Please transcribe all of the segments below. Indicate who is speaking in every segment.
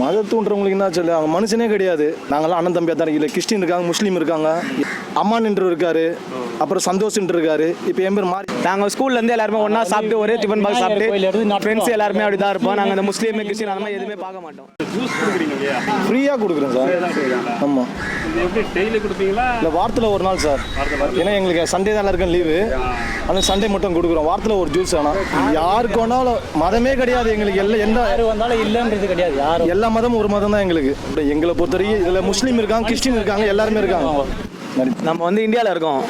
Speaker 1: மதத்துன்றவங்களுக்கு என்ன சொல்லு அவங்க மனுஷனே கிடையாது. நாங்களாம் அண்ணன் தம்பியாக தான் இல்லை கிறிஸ்டின் இருக்காங்க முஸ்லீம் இருக்காங்க. அம்மான் என்று இருக்காரு அப்புறம் சந்தோஷ் இருக்காரு. இப்போ என் பேர் மாறி
Speaker 2: நாங்கள் ஸ்கூல்லேருந்து எல்லாருமே ஒன்றா சாப்பிட்டு ஒரே டிஃபன் பாக்ஸ் சாப்பிட்டு ஃப்ரெண்ட்ஸ் எல்லாருமே அப்படி தான் இருப்போம். நாங்கள் இந்த முஸ்லீம் கிறிஸ்டின் அந்த மாதிரி எதுவுமே பார்க்க மாட்டோம்.
Speaker 1: ஃப்ரீயாக கொடுக்குறேன் சார். ஆமாம்
Speaker 3: இது எப்படி டெய்லி கொடுப்பீங்களா?
Speaker 1: இல்லை வாரத்தில் ஒரு நாள் சார். ஏன்னா எங்களுக்கு சண்டே தான் இருக்கும் லீவு ஆனால் சண்டே மட்டும் கொடுக்குறோம். வாரத்தில் ஒரு ஜூஸ் ஆனால் யாருக்கு வேணாலும் மதமே கிடையாது எங்களுக்கு. எல்லாம் எந்த
Speaker 4: யாரு வந்தாலும் இல்லைன்றது கிடையாது. யாரும்.
Speaker 1: எல்லா மதமும் ஒரு மதம் தான் எங்களுக்கு. இப்ப எங்களை பொறுத்தவரைக்கும் இதில் முஸ்லீம் இருக்காங்க கிறிஸ்டின் இருக்காங்க எல்லாருமே இருக்காங்க.
Speaker 2: நம்ம வந்து இந்தியாவில் இருக்கோம்.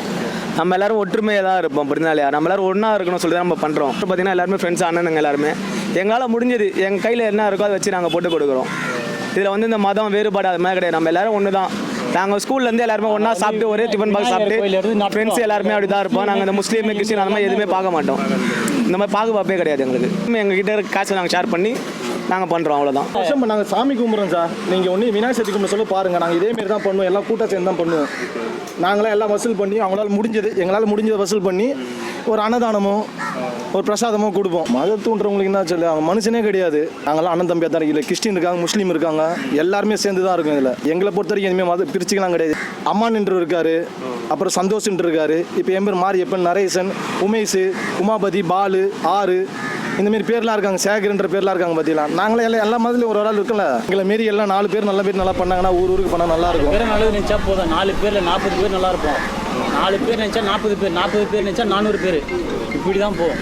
Speaker 2: நம்ம எல்லாரும் ஒற்றுமையாக தான் இருப்போம் பிறந்தாலையா நம்ம எல்லாரும் ஒன்றா இருக்கணும் சொல்லி தான் நம்ம பண்ணுறோம் பார்த்தீங்கன்னா எல்லாருமே ஃப்ரெண்ட்ஸ் அண்ணனுங்க எல்லாருமே. எங்களால் முடிஞ்சது எங்கள் கையில் என்ன இருக்கோ அதை வச்சு நாங்கள் போட்டு கொடுக்குறோம். இதில் வந்து இந்த மதம் வேறுபாடு அது மாதிரி கிடையாது. நம்ம எல்லாரும் ஒன்று தான் நாங்கள் ஸ்கூல்லேருந்து எல்லாருமே ஒன்றா சாப்பிட்டு ஒரே டிஃபன் பாக்ஸ் சாப்பிட்டு ஃப்ரெண்ட்ஸ் எல்லாருமே அப்படி தான் இருப்போம். நாங்கள் இந்த முஸ்லீம் கிறிஸ்டின் அந்த மாதிரி எதுவுமே பார்க்க மாட்டோம். இந்த மாதிரி பாகுபாப்பே கிடையாது எங்களுக்கு. எங்ககிட்ட இருக்க காசை நாங்கள் ஷேர் பண்ணி நாங்கள் பண்ணுறோம் அவ்வளோதான்
Speaker 1: வருஷம் நாங்கள் சாமி கும்பிட்றோம் சார். நீங்கள் ஒன்று விநாயகர் சதுர்த்தி கும்பிட சொல்ல பாருங்கள் நாங்கள் இதே தான் பண்ணுவோம். எல்லாம் கூட்டம் சேர்ந்து தான் பண்ணுவோம். நாங்களாம் எல்லாம் வசூல் பண்ணி அவங்களால முடிஞ்சது எங்களால் முடிஞ்சதை வசூல் பண்ணி ஒரு அன்னதானமோ ஒரு பிரசாதமோ கொடுப்போம். மதத்துன்றவங்களுக்கு என்ன சொல்லு அவங்க மனுஷனே கிடையாது. நாங்களாம் அண்ணன் தம்பியாக தான் இல்லை கிறிஸ்டின் இருக்காங்க முஸ்லீம் இருக்காங்க எல்லாருமே சேர்ந்து தான் இருக்கும் இதில். எங்களை பொறுத்த வரைக்கும் எதுவுமே மத பிரிச்சுக்கலாம் கிடையாது. அம்மா நின்று இருக்காரு அப்புறம் சந்தோஷ் இருக்காரு. இப்போ என் பேர் மாரியப்பன் நரேசன் உமேஷ் உமாபதி பாலு ஆறு இந்த மாதிரி பேர்லாம் இருக்காங்க சேகர்ன்ற பேர்லாம் இருக்காங்க பார்த்தீங்களா நாங்களே எல்லாம் எல்லா மதத்துலையும் ஒரு ஆள் இருக்கல எங்களை மாரி எல்லாம் நாலு பேர் நல்ல பேர் நல்லா பண்ணாங்கன்னா ஊர் ஊருக்கு பண்ணால் நல்லா இருக்கும்.
Speaker 4: பேர் நல்லது நினச்சா போதும். நாலு பேரில் நாற்பது பேர் நல்லா இருப்போம். நாலு பேர் நினச்சா நாற்பது பேர் நாற்பது பேர் நினச்சா நானூறு பேர். இப்படி தான் போகும்.